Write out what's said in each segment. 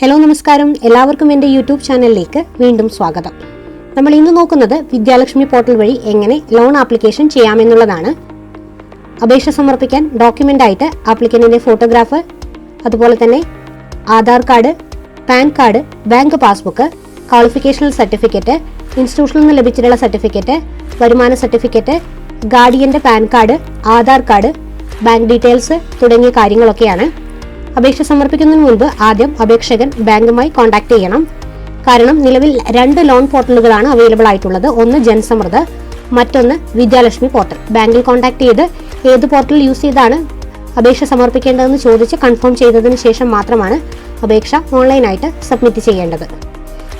Hello നമസ്കാരം. എല്ലാവർക്കും എന്റെ യൂട്യൂബ് ചാനലിലേക്ക് വീണ്ടും സ്വാഗതം. നമ്മൾ ഇന്ന് നോക്കുന്നത് വിദ്യാലക്ഷ്മി പോർട്ടൽ വഴി എങ്ങനെ ലോൺ ആപ്ലിക്കേഷൻ ചെയ്യാമെന്നുള്ളതാണ്. അപേക്ഷ സമർപ്പിക്കാൻ ഡോക്യുമെന്റ് ആയിട്ട് ആപ്ലിക്കന്റിന്റെ ഫോട്ടോഗ്രാഫ് അതുപോലെ തന്നെ Aadhaar card PAN card bank passbook qualificational certificate ഇൻസ്റ്റിറ്റ്യൂഷനിൽ നിന്ന് ലഭിച്ചിട്ടുള്ള സർട്ടിഫിക്കറ്റ് വരുമാന certificate ഗാർഡിയന്റെ PAN card Aadhaar card bank details തുടങ്ങിയ കാര്യങ്ങളൊക്കെയാണ്. അപേക്ഷ സമർപ്പിക്കുന്നതിന് മുൻപ് ആദ്യം അപേക്ഷകൻ ബാങ്കുമായി കോൺടാക്ട് ചെയ്യണം. കാരണം നിലവിൽ രണ്ട് ലോൺ പോർട്ടലുകളാണ് അവൈലബിൾ ആയിട്ടുള്ളത്. ഒന്ന് ജനസമൃദ്ധ മറ്റൊന്ന് വിദ്യാലക്ഷ്മി പോർട്ടൽ. ബാങ്കിൽ കോൺടാക്ട് ചെയ്ത് ഏത് പോർട്ടൽ യൂസ് ചെയ്താണ് അപേക്ഷ സമർപ്പിക്കേണ്ടതെന്ന് ചോദിച്ച് കൺഫേം ചെയ്തതിന് ശേഷം മാത്രമാണ് അപേക്ഷ ഓൺലൈനായിട്ട് സബ്മിറ്റ് ചെയ്യേണ്ടത്.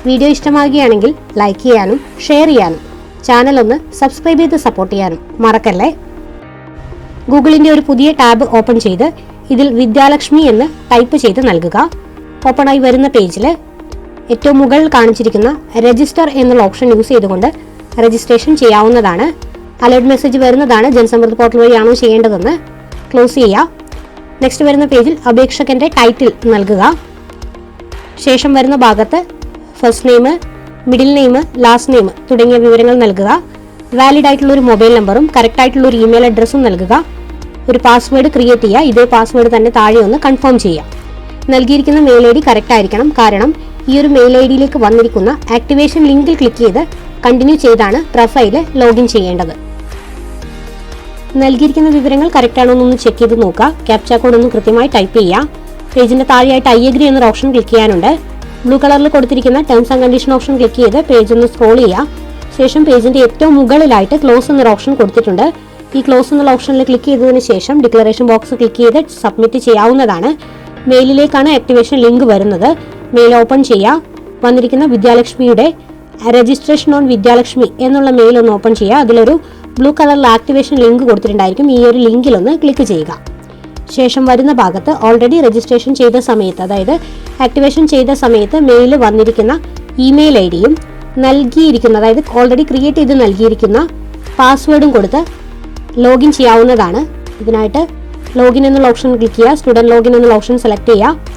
വീഡിയോ ഇഷ്ടമാകുകയാണെങ്കിൽ ലൈക്ക് ചെയ്യാനും ഷെയർ ചെയ്യാനും ചാനൽ ഒന്ന് സബ്സ്ക്രൈബ് ചെയ്ത് സപ്പോർട്ട് ചെയ്യാനും മറക്കല്ലേ? ഗൂഗിളിന്റെ ഒരു പുതിയ ടാബ് ഓപ്പൺ ചെയ്ത് ഇതിൽ വിദ്യാലക്ഷ്മി എന്ന് ടൈപ്പ് ചെയ്ത് നൽകുക. ഓപ്പണായി വരുന്ന പേജിൽ ഏറ്റവും മുകളിൽ കാണിച്ചിരിക്കുന്ന രജിസ്റ്റർ എന്നുള്ള ഓപ്ഷൻ യൂസ് ചെയ്തുകൊണ്ട് രജിസ്ട്രേഷൻ ചെയ്യാവുന്നതാണ്. അലേർട്ട് മെസ്സേജ് വരുന്നതാണ് ജനസമൃദ്ധ പോർട്ടൽ വഴിയാണോ ചെയ്യേണ്ടതെന്ന് ക്ലോസ് ചെയ്യുക. നെക്സ്റ്റ് വരുന്ന പേജിൽ അപേക്ഷകന്റെ ടൈറ്റിൽ നൽകുക. ശേഷം വരുന്ന ഭാഗത്ത് first name middle name last name തുടങ്ങിയ വിവരങ്ങൾ നൽകുക. വാലിഡ് ആയിട്ടുള്ള ഒരു മൊബൈൽ നമ്പറും കറക്റ്റ് ആയിട്ടുള്ള ഒരു ഇമെയിൽ അഡ്രസ്സും നൽകുക. ഒരു പാസ്വേഡ് ക്രിയേറ്റ് ചെയ്യുക ഇതേ പാസ്വേഡ് തന്നെ താഴെ ഒന്ന് കൺഫേം ചെയ്യാം. നൽകിയിരിക്കുന്ന മെയിൽ ഐ ഡി കറക്റ്റ് ആയിരിക്കണം. കാരണം ഈ ഒരു മെയിൽ ഐ ഡിയിലേക്ക് വന്നിരിക്കുന്ന ആക്ടിവേഷൻ ലിങ്കിൽ ക്ലിക്ക് ചെയ്ത് കണ്ടിന്യൂ ചെയ്താണ് പ്രൊഫൈൽ ലോഗിൻ ചെയ്യേണ്ടത്. നൽകിയിരിക്കുന്ന വിവരങ്ങൾ കറക്റ്റ് ആണോ എന്നൊന്ന് ചെക്ക് ചെയ്ത് നോക്കുക. ക്യാപ്ച കോഡ് ഒന്ന് കൃത്യമായി ടൈപ്പ് ചെയ്യുക പേജിന്റെ താഴെയായിട്ട് ഐ അഗ്രി എന്നൊരു ഓപ്ഷൻ ക്ലിക്ക് ചെയ്യാനുണ്ട്. ബ്ലൂ കളറിൽ കൊടുത്തിരിക്കുന്ന terms and condition option click ചെയ്ത് പേജ് ഒന്ന് സ്ക്രോൾ ചെയ്യുക ശേഷം പേജിന്റെ ഏറ്റവും മുകളിലായിട്ട് ക്ലോസ് എന്നൊരു ഓപ്ഷൻ കൊടുത്തിട്ടുണ്ട്. ഈ ക്ലോസ് എന്നുള്ള ഓപ്ഷനിൽ ക്ലിക്ക് ചെയ്തതിന് ശേഷം ഡിക്ലറേഷൻ ബോക്സ് ക്ലിക്ക് ചെയ്ത് സബ്മിറ്റ് ചെയ്യാവുന്നതാണ്. മെയിലിലേക്കാണ് ആക്ടിവേഷൻ ലിങ്ക് വരുന്നത്. മെയിൽ ഓപ്പൺ ചെയ്യുക വന്നിരിക്കുന്ന വിദ്യാലക്ഷ്മിയുടെ രജിസ്ട്രേഷൻ ഓൺ വിദ്യാലക്ഷ്മി എന്നുള്ള മെയിൽ ഒന്ന് ഓപ്പൺ ചെയ്യുക അതിലൊരു ബ്ലൂ കളറിൽ ആക്ടിവേഷൻ ലിങ്ക് കൊടുത്തിട്ടുണ്ടായിരിക്കും. ഈ ഒരു ലിങ്കിൽ ഒന്ന് ക്ലിക്ക് ചെയ്യുക. ശേഷം വരുന്ന ഭാഗത്ത് ഓൾറെഡി രജിസ്ട്രേഷൻ ചെയ്ത സമയത്ത് അതായത് ആക്ടിവേഷൻ ചെയ്ത സമയത്ത് മെയിൽ വന്നിരിക്കുന്ന ഇമെയിൽ ഐ ഡിയും നൽകിയിരിക്കുന്ന അതായത് ഓൾറെഡി ക്രിയേറ്റ് ചെയ്ത് നൽകിയിരിക്കുന്ന പാസ്വേഡും കൊടുത്ത് ലോഗിൻ ചെയ്യാവുന്നതാണ്. ഇതിനായിട്ട് ലോഗിൻ എന്നുള്ള ഓപ്ഷൻ ക്ലിക്ക് ചെയ്യുക. സ്റ്റുഡന്റ് ലോഗിൻ എന്നുള്ള ഓപ്ഷൻ സെലക്ട് ചെയ്യുക.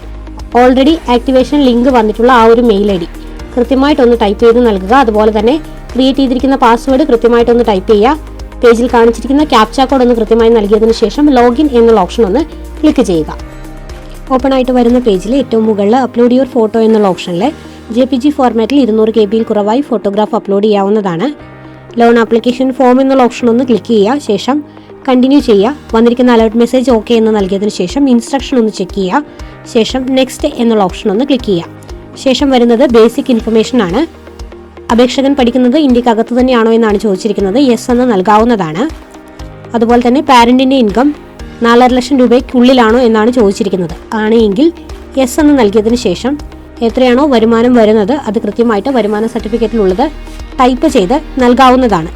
ഓൾറെഡി ആക്ടിവേഷൻ ലിങ്ക് വന്നിട്ടുള്ള ആ ഒരു മെയിൽ ഐ ഡി കൃത്യമായിട്ടൊന്ന് ടൈപ്പ് ചെയ്ത് നൽകുക. അതുപോലെ തന്നെ ക്രിയേറ്റ് ചെയ്തിരിക്കുന്ന പാസ്വേഡ് കൃത്യമായിട്ടൊന്ന് ടൈപ്പ് ചെയ്യുക. പേജിൽ കാണിച്ചിരിക്കുന്ന ക്യാപ്ച കോഡ് ഒന്ന് കൃത്യമായി നൽകിയതിനു ശേഷം ലോഗിൻ എന്നുള്ള ഓപ്ഷൻ ഒന്ന് ക്ലിക്ക് ചെയ്യുക. ഓപ്പൺ ആയിട്ട് വരുന്ന പേജിൽ ഏറ്റവും മുകളിൽ അപ്ലോഡ് യുവർ ഫോട്ടോ എന്നുള്ള ഓപ്ഷനിൽ ജെ പി ജി ഫോർമാറ്റിൽ ഇരുന്നൂറ് കെ ബിയിൽ കുറവായി ഫോട്ടോഗ്രാഫ് അപ്ലോഡ് ചെയ്യാവുന്നതാണ്. ലോൺ ആപ്ലിക്കേഷൻ ഫോം എന്നുള്ള ഓപ്ഷൻ ഒന്ന് ക്ലിക്ക് ചെയ്യുക. ശേഷം കണ്ടിന്യൂ ചെയ്യുക. വന്നിരിക്കുന്ന അലേർട്ട് മെസ്സേജ് ഓക്കെ എന്ന് നൽകിയതിന് ശേഷം ഇൻസ്ട്രക്ഷൻ ഒന്ന് ചെക്ക് ചെയ്യുക. ശേഷം നെക്സ്റ്റ് എന്നുള്ള ഓപ്ഷൻ ഒന്ന് ക്ലിക്ക് ചെയ്യുക. ശേഷം വരുന്നത് ബേസിക് ഇൻഫർമേഷൻ ആണ്. അപേക്ഷകൻ പഠിക്കുന്നത് ഇന്ത്യക്കകത്ത് തന്നെയാണോ എന്നാണ് ചോദിച്ചിരിക്കുന്നത്. യെസ് എന്ന് നൽകാവുന്നതാണ്. അതുപോലെ തന്നെ പാരന്റിന്റെ ഇൻകം നാലര ലക്ഷം രൂപയ്ക്കുള്ളിലാണോ എന്നാണ് ചോദിച്ചിരിക്കുന്നത്. ആണെങ്കിൽ യെസ് എന്ന് നൽകിയതിന് ശേഷം എത്രയാണോ വരുമാനം വരുന്നത് അത് കൃത്യമായിട്ട് വരുമാന സർട്ടിഫിക്കറ്റിലുള്ളത് ടൈപ്പ് ചെയ്ത് നൽകാവുന്നതാണ്.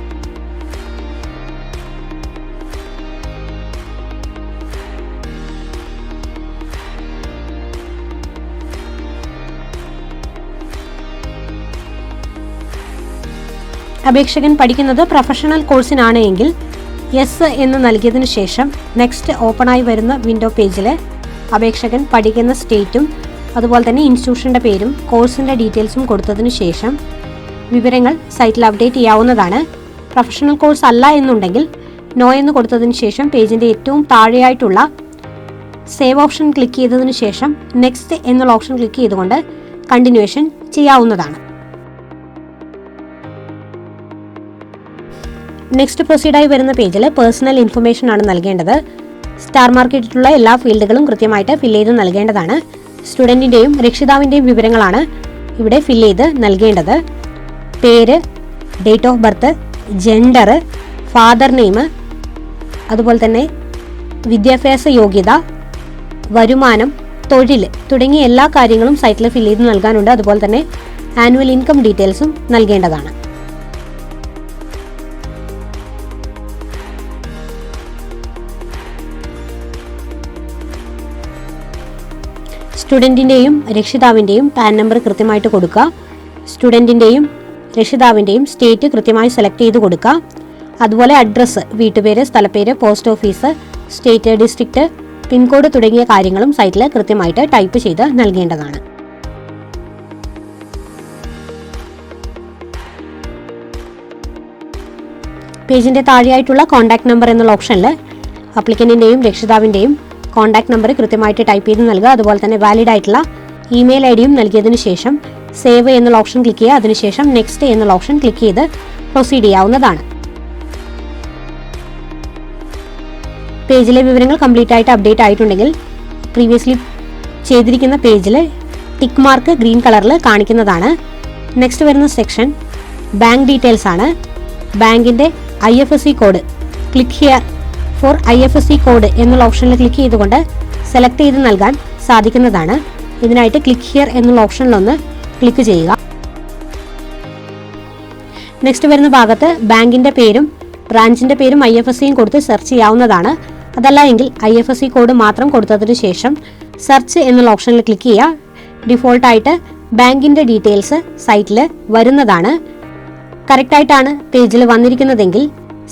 അപേക്ഷകൻ പഠിക്കുന്നത് പ്രൊഫഷണൽ കോഴ്സിനാണ് എങ്കിൽ യെസ് എന്ന് നൽകിയതിനു ശേഷം നെക്സ്റ്റ് ഓപ്പണായി വരുന്ന വിൻഡോ പേജിൽ അപേക്ഷകൻ പഠിക്കുന്ന സ്റ്റേറ്റും അതുപോലെ തന്നെ ഇൻസ്റ്റിറ്റ്യൂഷന്റെ പേരും കോഴ്സിന്റെ ഡീറ്റെയിൽസും കൊടുത്തതിന് ശേഷം വിവരങ്ങൾ സൈറ്റിൽ അപ്ഡേറ്റ് ചെയ്യാവുന്നതാണ്. പ്രൊഫഷണൽ കോഴ്സ് അല്ല എന്നുണ്ടെങ്കിൽ നോ എന്ന് കൊടുത്തതിന് ശേഷം പേജിന്റെ ഏറ്റവും താഴെയായിട്ടുള്ള സേവ് ഓപ്ഷൻ ക്ലിക്ക് ചെയ്തതിന് ശേഷം നെക്സ്റ്റ് എന്നുള്ള ഓപ്ഷൻ ക്ലിക്ക് ചെയ്തുകൊണ്ട് കണ്ടിന്യൂവേഷൻ ചെയ്യാവുന്നതാണ്. നെക്സ്റ്റ് പ്രൊസീഡായി വരുന്ന പേജിൽ പേഴ്സണൽ ഇൻഫർമേഷൻ ആണ് നൽകേണ്ടത്. സ്റ്റാർ മാർക്കറ്റിലുള്ള എല്ലാ ഫീൽഡുകളും കൃത്യമായിട്ട് ഫില്ല് ചെയ്ത് നൽകേണ്ടതാണ്. സ്റ്റുഡന്റിന്റെയും രക്ഷിതാവിന്റെയും വിവരങ്ങളാണ് ഇവിടെ ഫില്ല് ചെയ്ത് നൽകേണ്ടത്. പേര് date of birth gender father name അതുപോലെ തന്നെ വിദ്യാഭ്യാസ യോഗ്യത വരുമാനം തൊഴിൽ തുടങ്ങിയ എല്ലാ കാര്യങ്ങളും സൈറ്റിൽ ഫില്ല് ചെയ്ത് നൽകാനുണ്ട്. അതുപോലെ തന്നെ ആനുവൽ ഇൻകം ഡീറ്റെയിൽസും നൽകേണ്ടതാണ്. സ്റ്റുഡന്റിന്റെയും രക്ഷിതാവിന്റെയും പാൻ നമ്പർ കൃത്യമായിട്ട് കൊടുക്കുക. സ്റ്റുഡന്റിന്റെയും രക്ഷിതാവിന്റെയും സ്റ്റേറ്റ് കൃത്യമായി സെലക്ട് ചെയ്ത് കൊടുക്കുക. അതുപോലെ അഡ്രസ്സ് വീട്ടുപേര് സ്ഥലപ്പേര് post office state district pincode തുടങ്ങിയ കാര്യങ്ങളും സൈറ്റിൽ കൃത്യമായിട്ട് ടൈപ്പ് ചെയ്ത് നൽകേണ്ടതാണ്. പേജിന്റെ താഴെയായിട്ടുള്ള കോൺടാക്ട് നമ്പർ എന്നുള്ള ഓപ്ഷനിൽ അപ്ലിക്കന്റിന്റെയും രക്ഷിതാവിന്റെയും കോൺടാക്ട് നമ്പർ കൃത്യമായിട്ട് ടൈപ്പ് ചെയ്ത് നൽകുക. അതുപോലെ തന്നെ വാലിഡ് ആയിട്ടുള്ള ഇമെയിൽ ഐ ഡിയും നൽകിയതിനു ശേഷം സേവ് എന്നുള്ള ഓപ്ഷൻ ക്ലിക്ക് ചെയ്യുക. അതിനുശേഷം നെക്സ്റ്റ് എന്നുള്ള ഓപ്ഷൻ ക്ലിക്ക് ചെയ്ത് പ്രൊസീഡ് ചെയ്യാവുന്നതാണ്. പേജിലെ വിവരങ്ങൾ കംപ്ലീറ്റ് ആയിട്ട് അപ്ഡേറ്റ് ആയിട്ടുണ്ടെങ്കിൽ പ്രീവിയസ്ലി ചെയ്തിരിക്കുന്ന പേജിൽ ടിക്ക് മാർക്ക് ഗ്രീൻ കളറിൽ കാണിക്കുന്നതാണ്. നെക്സ്റ്റ് വരുന്ന സെക്ഷൻ ബാങ്ക് ഡീറ്റെയിൽസ് ആണ്. ബാങ്കിന്റെ I F S C code click here for I F S C code എന്നുള്ള ഓപ്ഷനിൽ ക്ലിക്ക് ചെയ്തുകൊണ്ട് സെലക്ട് ചെയ്ത് നൽകാൻ സാധിക്കുന്നതാണ്. ഇതിനായിട്ട് ക്ലിക്ക് ഹിയർ എന്നുള്ള ഓപ്ഷനിലൊന്ന് ക്ലിക്ക് ചെയ്യുക. നെക്സ്റ്റ് വരുന്ന ഭാഗത്ത് ബാങ്കിന്റെ പേരും ബ്രാഞ്ചിന്റെ പേരും ഐ എഫ് എസ് സിയും കൊടുത്ത് സെർച്ച് ചെയ്യാവുന്നതാണ്. അതല്ല എങ്കിൽ I F S C code മാത്രം കൊടുത്തതിന് ശേഷം സെർച്ച് എന്നുള്ള ഓപ്ഷനിൽ ക്ലിക്ക് ചെയ്യുക. ഡിഫോൾട്ടായിട്ട് ബാങ്കിന്റെ ഡീറ്റെയിൽസ് സൈറ്റിൽ വരുന്നതാണ്. കറക്റ്റായിട്ടാണ് പേജിൽ വന്നിരിക്കുന്നതെങ്കിൽ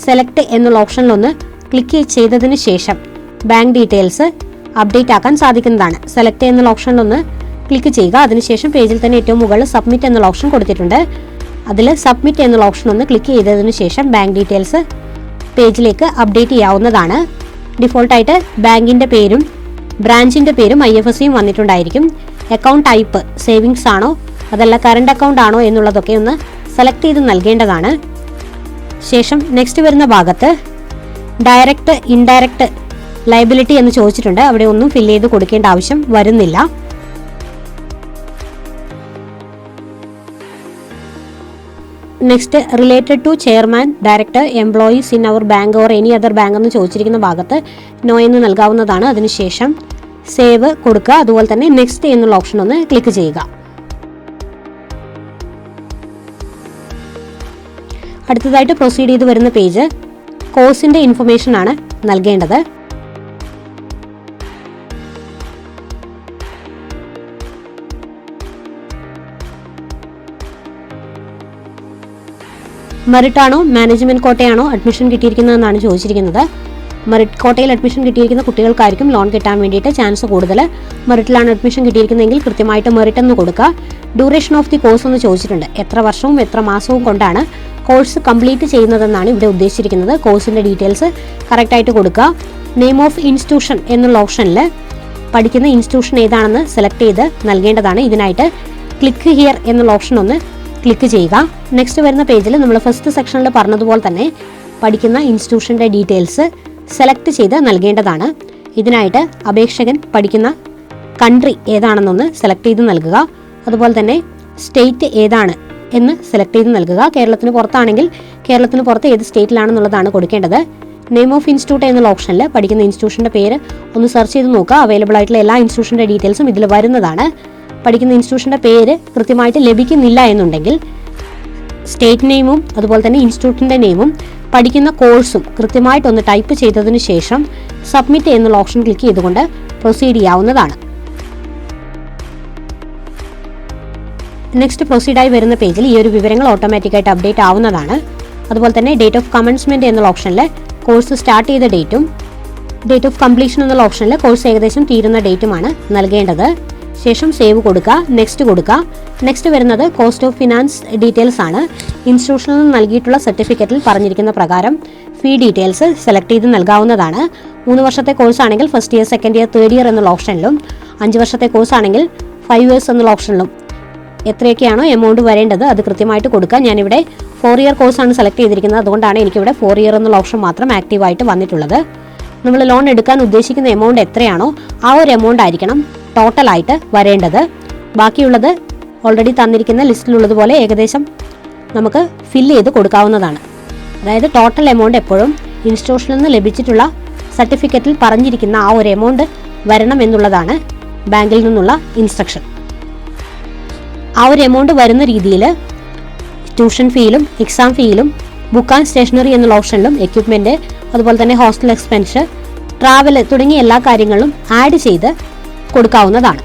സെലക്ട് എന്നുള്ള ഓപ്ഷനിലൊന്ന് ക്ലിക്ക് ചെയ്തതിന് ശേഷം ബാങ്ക് ഡീറ്റെയിൽസ് അപ്ഡേറ്റ് ആക്കാൻ സാധിക്കുന്നതാണ്. സെലക്ട് എന്നുള്ള ഓപ്ഷനിലൊന്ന് ക്ലിക്ക് ചെയ്യുക. അതിനുശേഷം പേജിൽ തന്നെ ഏറ്റവും മുകളിൽ സബ്മിറ്റ് എന്നുള്ള ഓപ്ഷൻ കൊടുത്തിട്ടുണ്ട്. അതിൽ സബ്മിറ്റ് എന്നുള്ള ഓപ്ഷൻ ഒന്ന് ക്ലിക്ക് ചെയ്തതിന് ശേഷം ബാങ്ക് ഡീറ്റെയിൽസ് പേജിലേക്ക് അപ്ഡേറ്റ് ചെയ്യാവുന്നതാണ്. ഡിഫോൾട്ടായിട്ട് ബാങ്കിന്റെ പേരും ബ്രാഞ്ചിന്റെ പേരും ഐ എഫ് എസ് സിയും വന്നിട്ടുണ്ടായിരിക്കും. അക്കൗണ്ട് ടൈപ്പ് സേവിങ്സ് ആണോ? അതല്ല കറണ്ട് അക്കൗണ്ട് ആണോ എന്നുള്ളതൊക്കെ ഒന്ന് സെലക്ട് ചെയ്ത് നൽകേണ്ടതാണ്. ശേഷം നെക്സ്റ്റ് വരുന്ന ഭാഗത്ത് ഡയറക്റ്റ് ഇൻഡയറക്റ്റ് ലയബിലിറ്റി എന്ന് ചോദിച്ചിട്ടുണ്ട്. അവിടെ ഒന്നും ഫില്ല് ചെയ്ത് കൊടുക്കേണ്ട ആവശ്യം വരുന്നില്ല. Next related to chairman director employees in our bank or any other bank എന്ന് ചോദിച്ചിരിക്കുന്ന ഭാഗത്ത് നോ എന്ന് നൽകാവുന്നതാണ്. അതിനുശേഷം സേവ് കൊടുക്കുക. അതുപോലെ തന്നെ നെക്സ്റ്റ് എന്നുള്ള ഓപ്ഷൻ ഒന്ന് ക്ലിക്ക് ചെയ്യുക. അടുത്തതായിട്ട് പ്രൊസീഡ് ചെയ്ത് വരുന്ന പേജ് കോഴ്സിന്റെ ഇൻഫർമേഷൻ ആണ് നൽകേണ്ടത്. മെറിട്ടാണോ മാനേജ്മെന്റ് കോട്ടയാണോ അഡ്മിഷൻ കിട്ടിയിരിക്കുന്നതെന്നാണ് ചോദിച്ചിരിക്കുന്നത്. മെറിറ്റ് കോട്ടയിൽ അഡ്മിഷൻ കിട്ടിയിരിക്കുന്ന കുട്ടികൾക്കായിരിക്കും ലോൺ കിട്ടാൻ വേണ്ടിയിട്ട് ചാൻസ് കൂടുതൽ. മെറിറ്റിലാണ് അഡ്മിഷൻ കിട്ടിയിരിക്കുന്നതെങ്കിൽ കൃത്യമായിട്ട് മെറിറ്റ് എന്ന് കൊടുക്കുക. ഡ്യൂറേഷൻ ഓഫ് ദി കോഴ്സ് എന്ന് ചോദിച്ചിട്ടുണ്ട്. എത്ര വർഷവും എത്ര മാസവും കൊണ്ടാണ് കോഴ്സ് കംപ്ലീറ്റ് ചെയ്യുന്നതെന്നാണ് ഇവിടെ ഉദ്ദേശിച്ചിരിക്കുന്നത്. കോഴ്സിന്റെ ഡീറ്റെയിൽസ് കറക്റ്റായിട്ട് കൊടുക്കുക. നെയിം ഓഫ് ഇൻസ്റ്റിറ്റ്യൂഷൻ എന്നുള്ള ഓപ്ഷനിൽ പഠിക്കുന്ന ഇൻസ്റ്റിറ്റ്യൂഷൻ ഏതാണെന്ന് സെലക്ട് ചെയ്ത് നൽകേണ്ടതാണ്. ഇതിനായിട്ട് ക്ലിക്ക് ഹിയർ എന്നുള്ള ഓപ്ഷൻ ഒന്ന് ക്ലിക്ക് ചെയ്യുക. നെക്സ്റ്റ് വരുന്ന പേജിൽ നമ്മൾ ഫസ്റ്റ് സെക്ഷനിൽ പറഞ്ഞതുപോലെ തന്നെ പഠിക്കുന്ന ഇൻസ്റ്റിറ്റ്യൂഷന്റെ ഡീറ്റെയിൽസ് സെലക്ട് ചെയ്ത് നൽകേണ്ടതാണ്. ഇതിനായിട്ട് അപേക്ഷകൻ പഠിക്കുന്ന കൺട്രി ഏതാണെന്നൊന്ന് സെലക്ട് ചെയ്ത് നൽകുക. അതുപോലെ തന്നെ സ്റ്റേറ്റ് ഏതാണ് എന്ന് സെലക്ട് ചെയ്ത് നൽകുക. കേരളത്തിന് പുറത്താണെങ്കിൽ കേരളത്തിന് പുറത്ത് ഏത് സ്റ്റേറ്റിലാണെന്നുള്ളതാണ് കൊടുക്കേണ്ടത്. നെയിം ഓഫ് ഇൻസ്റ്റിറ്റ്യൂട്ട് എന്നുള്ള ഓപ്ഷനിൽ പഠിക്കുന്ന ഇൻസ്റ്റിറ്റ്യൂഷന്റെ പേര് ഒന്ന് സെർച്ച് ചെയ്ത് നോക്കുക. അവൈലബിൾ ആയിട്ടുള്ള എല്ലാ ഇൻസ്റ്റിറ്റ്യൂഷന്റെ ഡീറ്റെയിൽസും ഇതിൽ വരുന്നതാണ്. പഠിക്കുന്ന ഇൻസ്റ്റിറ്റ്യൂഷന്റെ പേര് കൃത്യമായിട്ട് ലഭിക്കുന്നില്ല എന്നുണ്ടെങ്കിൽ സ്റ്റേറ്റ് നെയിമും അതുപോലെ തന്നെ ഇൻസ്റ്റിറ്റ്യൂട്ടിന്റെ നെയിമും പഠിക്കുന്ന കോഴ്സും കൃത്യമായിട്ടൊന്ന് ടൈപ്പ് ചെയ്തതിന് ശേഷം സബ്മിറ്റ് എന്നുള്ള ഓപ്ഷൻ ക്ലിക്ക് ചെയ്തുകൊണ്ട് പ്രൊസീഡ് ചെയ്യാവുന്നതാണ്. നെക്സ്റ്റ് പ്രൊസീഡായി വരുന്ന പേജിൽ ഈ ഒരു വിവരങ്ങൾ ഓട്ടോമാറ്റിക്കായിട്ട് അപ്ഡേറ്റ് ആവുന്നതാണ്. അതുപോലെ തന്നെ ഡേറ്റ് ഓഫ് കമൻസ്മെന്റ് എന്നുള്ള ഓപ്ഷനിൽ കോഴ്സ് സ്റ്റാർട്ട് ചെയ്ത ഡേറ്റും ഡേറ്റ് ഓഫ് കംപ്ലീഷൻ എന്നുള്ള ഓപ്ഷനിൽ കോഴ്സ് ഏകദേശം തീരുന്ന ഡേറ്റുമാണ് നൽകേണ്ടത്. ശേഷം സേവ് കൊടുക്കുക നെക്സ്റ്റ് കൊടുക്കുക നെക്സ്റ്റ് വരുന്നത് കോസ്റ്റ് ഓഫ് ഫിനാൻസ് ഡീറ്റെയിൽസ് ആണ്. ഇൻസ്റ്റിറ്റ്യൂഷനിൽ നിന്ന് നൽകിയിട്ടുള്ള സർട്ടിഫിക്കറ്റിൽ പറഞ്ഞിരിക്കുന്ന പ്രകാരം ഫീ ഡീറ്റെയിൽസ് സെലക്ട് ചെയ്ത് നൽകാവുന്നതാണ്. മൂന്ന് വർഷത്തെ കോഴ്സ് ആണെങ്കിൽ first year second year third year എന്നുള്ള ഓപ്ഷനിലും അഞ്ച് വർഷത്തെ കോഴ്സ് ആണെങ്കിൽ ഫൈവ് ഇയേഴ്സ് എന്നുള്ള ഓപ്ഷനിലും എത്രയൊക്കെയാണോ എമൗണ്ട് വരേണ്ടത് അത് കൃത്യമായിട്ട് കൊടുക്കുക ഞാനിവിടെ ഫോർ ഇയർ കോഴ്സാണ് സെലക്ട് ചെയ്തിരിക്കുന്നത്. അതുകൊണ്ടാണ് എനിക്കിവിടെ ഫോർ ഇയർ എന്നുള്ള ഓപ്ഷൻ മാത്രം ആക്റ്റീവായിട്ട് വന്നിട്ടുള്ളത്. നമ്മൾ ലോൺ എടുക്കാൻ ഉദ്ദേശിക്കുന്ന എമൗണ്ട് എത്രയാണോ ആ ഒരു എമൗണ്ട് ആയിരിക്കണം ടോട്ടലായിട്ട് വരേണ്ടത്. ബാക്കിയുള്ളത് ഓൾറെഡി തന്നിരിക്കുന്ന ലിസ്റ്റിലുള്ളതുപോലെ ഏകദേശം നമുക്ക് ഫില്ല് ചെയ്ത് കൊടുക്കാവുന്നതാണ്. അതായത് ടോട്ടൽ എമൗണ്ട് എപ്പോഴും ഇൻസ്റ്റിറ്റ്യൂഷനിൽ നിന്ന് ലഭിച്ചിട്ടുള്ള സർട്ടിഫിക്കറ്റിൽ പറഞ്ഞിരിക്കുന്ന ആ ഒരു എമൗണ്ട് വരണം എന്നുള്ളതാണ് ബാങ്കിൽ നിന്നുള്ള ഇൻസ്ട്രക്ഷൻ ആ ഒരു എമൗണ്ട് വരുന്ന രീതിയിൽ ട്യൂഷൻ ഫീയിലും എക്സാം ഫീയിലും ബുക്ക് ആൻഡ് സ്റ്റേഷനറി എന്നുള്ള ഓപ്ഷനിലും എക്യുപ്മെന്റ് അതുപോലെ തന്നെ ഹോസ്റ്റൽ എക്സ്പെൻസ് ട്രാവൽ തുടങ്ങിയ എല്ലാ കാര്യങ്ങളും ആഡ് ചെയ്ത് കൊടുക്കാവുന്നതാണ്.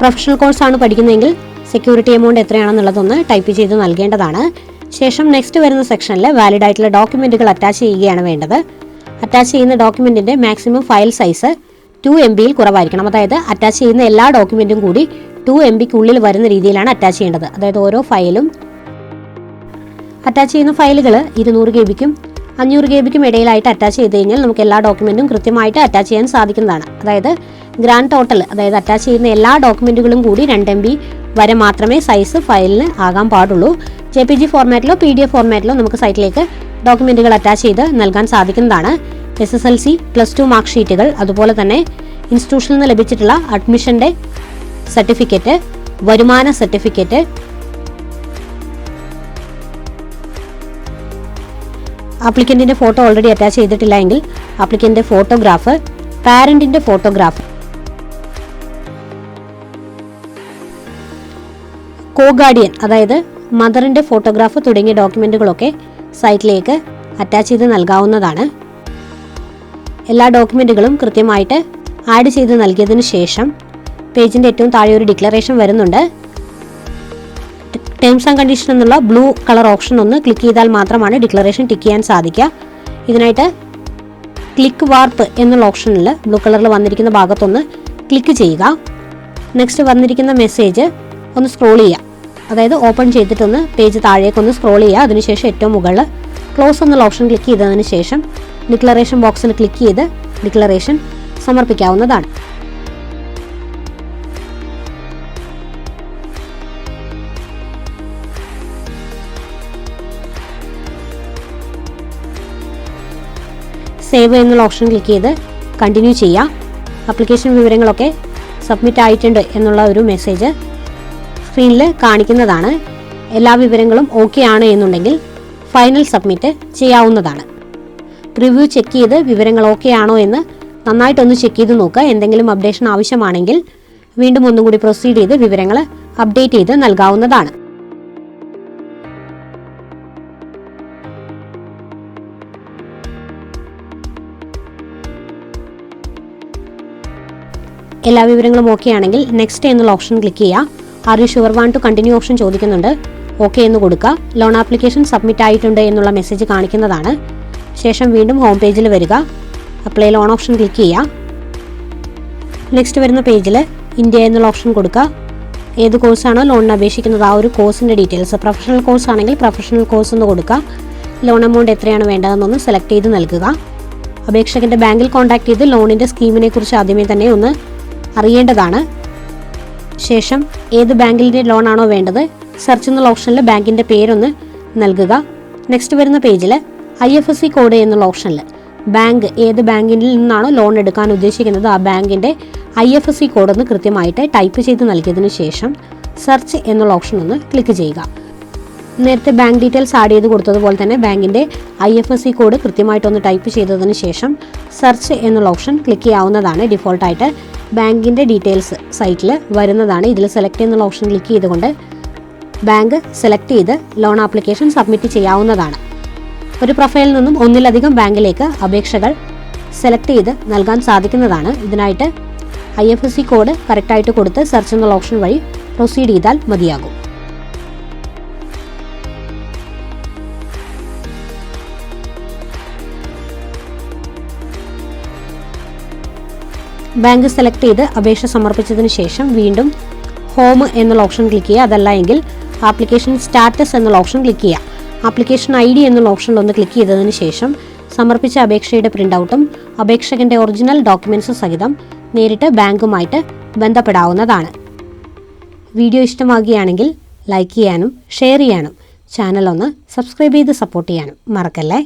പ്രൊഫഷണൽ കോഴ്സ് ആണ് പഠിക്കുന്നതെങ്കിൽ സെക്യൂരിറ്റി എമൗണ്ട് എത്രയാണെന്നുള്ളതൊന്ന് ടൈപ്പ് ചെയ്ത് നൽകേണ്ടതാണ്. ശേഷം നെക്സ്റ്റ് വരുന്ന സെക്ഷനിൽ വാലിഡ് ആയിട്ടുള്ള ഡോക്യുമെന്റുകൾ അറ്റാച്ച് ചെയ്യുകയാണ് വേണ്ടത്. അറ്റാച്ച് ചെയ്യുന്ന ഡോക്യുമെന്റിന്റെ maximum file size two M ബിയിൽ കുറവായിരിക്കണം. അതായത് അറ്റാച്ച് ചെയ്യുന്ന എല്ലാ ഡോക്യുമെന്റും കൂടി ടു എം ബിക്കുള്ളിൽ വരുന്ന രീതിയിലാണ് അറ്റാച്ച് ചെയ്യേണ്ടത്. അതായത് ഓരോ ഫയലും അറ്റാച്ച് ചെയ്യുന്ന ഫയലുകൾ ഇരുന്നൂറ് കെ ബിക്കും അഞ്ഞൂറ് കെ ബിക്കും ഇടയിലായിട്ട് അറ്റാച്ച് ചെയ്ത് കഴിഞ്ഞാൽ നമുക്ക് എല്ലാ ഡോക്യുമെന്റും കൃത്യമായിട്ട് അറ്റാച്ച് ചെയ്യാൻ സാധിക്കുന്നതാണ്. അതായത് ഗ്രാൻഡ് ടോട്ടൽ അതായത് അറ്റാച്ച് ചെയ്യുന്ന എല്ലാ ഡോക്യുമെന്റുകളും കൂടി രണ്ട് എം ബി വരെ മാത്രമേ സൈസ് ഫയലിന് ആകാൻ പാടുള്ളൂ. ജെ പി ജി ഫോർമാറ്റിലോ പി ഡി എഫ് ഫോർമാറ്റിലോ നമുക്ക് സൈറ്റിലേക്ക് ഡോക്യുമെന്റുകൾ അറ്റാച്ച് ചെയ്ത് നൽകാൻ സാധിക്കുന്നതാണ്. S S L C plus two mark ഷീറ്റുകൾ അതുപോലെ തന്നെ ഇൻസ്റ്റിറ്റ്യൂഷനിൽ നിന്ന് ലഭിച്ചിട്ടുള്ള അഡ്മിഷന്റെ സർട്ടിഫിക്കറ്റ് വരുമാന സർട്ടിഫിക്കറ്റ് ആപ്ലിക്കന്റിന്റെ ഫോട്ടോ ഓൾറെഡി അറ്റാച്ച് ചെയ്തിട്ടില്ല എങ്കിൽ ആപ്ലിക്കന്റിന്റെ ഫോട്ടോഗ്രാഫ് പാരന്റിന്റെ ഫോട്ടോഗ്രാഫ് കോ ഗാർഡിയൻ അതായത് മദറിന്റെ ഫോട്ടോഗ്രാഫ് തുടങ്ങിയ ഡോക്യുമെന്റുകളൊക്കെ സൈറ്റിലേക്ക് അറ്റാച്ച് ചെയ്ത് നൽകാവുന്നതാണ്. എല്ലാ ഡോക്യുമെന്റുകളും കൃത്യമായിട്ട് ആഡ് ചെയ്ത് നൽകിയതിന് ശേഷം പേജിന്റെ ഏറ്റവും താഴെ ഒരു ഡിക്ലറേഷൻ വരുന്നുണ്ട്. ടേംസ് ആൻഡ് കണ്ടീഷൻ എന്നുള്ള ബ്ലൂ കളർ ഓപ്ഷൻ ഒന്ന് ക്ലിക്ക് ചെയ്താൽ മാത്രമാണ് ഡിക്ലറേഷൻ ടിക്ക് ചെയ്യാൻ സാധിക്കുക. ഇതിനായിട്ട് ക്ലിക്ക് വാർപ്പ് എന്നുള്ള ഓപ്ഷനിൽ ബ്ലൂ കളറിൽ വന്നിരിക്കുന്ന ഭാഗത്തൊന്ന് ക്ലിക്ക് ചെയ്യുക. നെക്സ്റ്റ് വന്നിരിക്കുന്ന മെസ്സേജ് ഒന്ന് സ്ക്രോൾ ചെയ്യുക. അതായത് ഓപ്പൺ ചെയ്തിട്ടൊന്ന് പേജ് താഴേക്കൊന്ന് സ്ക്രോൾ ചെയ്യുക. അതിനുശേഷം ഏറ്റവും മുകളിൽ ക്ലോസ് എന്നുള്ള ഓപ്ഷൻ ക്ലിക്ക് ചെയ്തതിന് ശേഷം ഡിക്ലറേഷൻ ബോക്സിൽ ക്ലിക്ക് ചെയ്ത് ഡിക്ലറേഷൻ സമർപ്പിക്കാവുന്നതാണ്. സേവ് എന്നുള്ള ഓപ്ഷൻ ക്ലിക്ക് ചെയ്ത് കണ്ടിന്യൂ ചെയ്യുക. ആപ്ലിക്കേഷൻ വിവരങ്ങളൊക്കെ സബ്മിറ്റ് ആയിട്ടുണ്ട് എന്നുള്ള ഒരു മെസ്സേജ് സ്ക്രീനിൽ കാണിക്കുന്നതാണ്. എല്ലാ വിവരങ്ങളും ഓക്കെ ആണ് എന്നുണ്ടെങ്കിൽ ഫൈനൽ സബ്മിറ്റ് ചെയ്യാവുന്നതാണ്. റിവ്യൂ ചെക്ക് ചെയ്ത് വിവരങ്ങൾ ഓക്കെ ആണോ എന്ന് നന്നായിട്ടൊന്ന് ചെക്ക് ചെയ്ത് നോക്കുക. എന്തെങ്കിലും അപ്ഡേഷൻ ആവശ്യമാണെങ്കിൽ വീണ്ടും ഒന്നും കൂടി പ്രൊസീഡ് ചെയ്ത് വിവരങ്ങൾ അപ്ഡേറ്റ് ചെയ്ത് നൽകാവുന്നതാണ്. എല്ലാ വിവരങ്ങളും ഓക്കെ ആണെങ്കിൽ നെക്സ്റ്റ് എന്നുള്ള ഓപ്ഷൻ ക്ലിക്ക് ചെയ്യുക. Are you sure want to continue option ചോദിക്കുന്നുണ്ട്? ഓക്കെ എന്ന് കൊടുക്കുക ലോൺ ആപ്ലിക്കേഷൻ സബ്മിറ്റ് ആയിട്ടുണ്ട് എന്നുള്ള മെസ്സേജ് കാണിക്കുന്നതാണ്. ശേഷം വീണ്ടും ഹോം പേജിൽ വരിക. അപ്ലൈ ലോൺ ഓപ്ഷൻ ക്ലിക്ക് ചെയ്യുക. നെക്സ്റ്റ് വരുന്ന പേജിൽ ഇന്ത്യ എന്നുള്ള ഓപ്ഷൻ കൊടുക്കുക ഏത് കോഴ്സാണോ ലോണിന് അപേക്ഷിക്കുന്നത് ആ ഒരു കോഴ്സിന്റെ ഡീറ്റെയിൽസ് പ്രൊഫഷണൽ കോഴ്സ് ആണെങ്കിൽ പ്രൊഫഷണൽ കോഴ്സ് എന്ന് കൊടുക്കുക ലോൺ എമൗണ്ട് എത്രയാണ് വേണ്ടതെന്നൊന്ന് സെലക്ട് ചെയ്ത് നൽകുക. അപേക്ഷകന്റെ ബാങ്കിൽ കോൺടാക്ട് ചെയ്ത് ലോണിന്റെ സ്കീമിനെ കുറിച്ച് ആദ്യമേ തന്നെ ഒന്ന് അറിയേണ്ടതാണ്. ശേഷം ഏത് ബാങ്കിന്റെ ലോണാണോ വേണ്ടത് സെർച്ച് എന്നുള്ള ഓപ്ഷനിൽ ബാങ്കിന്റെ പേരൊന്ന് നൽകുക. നെക്സ്റ്റ് വരുന്ന പേജിൽ I F S C code എന്നുള്ള ഓപ്ഷനിൽ ബാങ്ക് ഏത് ബാങ്കിൽ നിന്നാണോ ലോൺ എടുക്കാൻ ഉദ്ദേശിക്കുന്നത് ആ ബാങ്കിന്റെ I F S C code ഒന്ന് കൃത്യമായിട്ട് ടൈപ്പ് ചെയ്ത് നൽകിയതിന് ശേഷം സെർച്ച് എന്നുള്ള ഓപ്ഷൻ ഒന്ന് ക്ലിക്ക് ചെയ്യുക. നേരത്തെ ബാങ്ക് ഡീറ്റെയിൽസ് ആഡ് ചെയ്ത് കൊടുത്തതുപോലെ തന്നെ ബാങ്കിന്റെ I F S C code കൃത്യമായിട്ടൊന്ന് type ചെയ്തതിന് ശേഷം സെർച്ച് എന്നുള്ള ഓപ്ഷൻ ക്ലിക്ക് ചെയ്യാവുന്നതാണ് ഡിഫോൾട്ടായിട്ട് ബാങ്കിന്റെ ഡീറ്റെയിൽസ് സൈറ്റിൽ വരുന്നതാണ്. ഇതിൽ സെലക്ട് എന്നുള്ള ഓപ്ഷൻ ക്ലിക്ക് ചെയ്തുകൊണ്ട് ബാങ്ക് സെലക്ട് ചെയ്ത് ലോൺ ആപ്ലിക്കേഷൻ സബ്മിറ്റ് ചെയ്യാവുന്നതാണ്. ഒരു പ്രൊഫൈലിൽ നിന്നും ഒന്നിലധികം ബാങ്കിലേക്ക് അപേക്ഷകൾ സെലക്ട് ചെയ്ത് നൽകാൻ സാധിക്കുന്നതാണ്. ഇതിനായിട്ട് I F S C code കറക്റ്റായിട്ട് കൊടുത്ത് സെർച്ച് എന്നുള്ള ഓപ്ഷൻ വഴി പ്രൊസീഡ് ചെയ്താൽ മതിയാകും. ബാങ്ക് സെലക്ട് ചെയ്ത് അപേക്ഷ സമർപ്പിച്ചതിന് ശേഷം വീണ്ടും ഹോം എന്നുള്ള ഓപ്ഷൻ ക്ലിക്ക് ചെയ്യുക. അതല്ല എങ്കിൽ ആപ്ലിക്കേഷൻ സ്റ്റാറ്റസ് എന്നുള്ള ഓപ്ഷൻ ക്ലിക്ക് ചെയ്യുക. ആപ്ലിക്കേഷൻ ഐ ഡി എന്നുള്ള ഓപ്ഷനിൽ ഒന്ന് ക്ലിക്ക് ചെയ്തതിന് ശേഷം സമർപ്പിച്ച അപേക്ഷയുടെ പ്രിന്റ് ഔട്ടും അപേക്ഷകന്റെ ഒറിജിനൽ ഡോക്യുമെൻസും സഹിതം നേരിട്ട് ബാങ്കുമായിട്ട് ബന്ധപ്പെടാവുന്നതാണ്. വീഡിയോ ഇഷ്ടമാകുകയാണെങ്കിൽ ലൈക്ക് ചെയ്യാനും ഷെയർ ചെയ്യാനും ചാനൽ ഒന്ന് സബ്സ്ക്രൈബ് ചെയ്ത് സപ്പോർട്ട് ചെയ്യാനും മറക്കല്ലേ?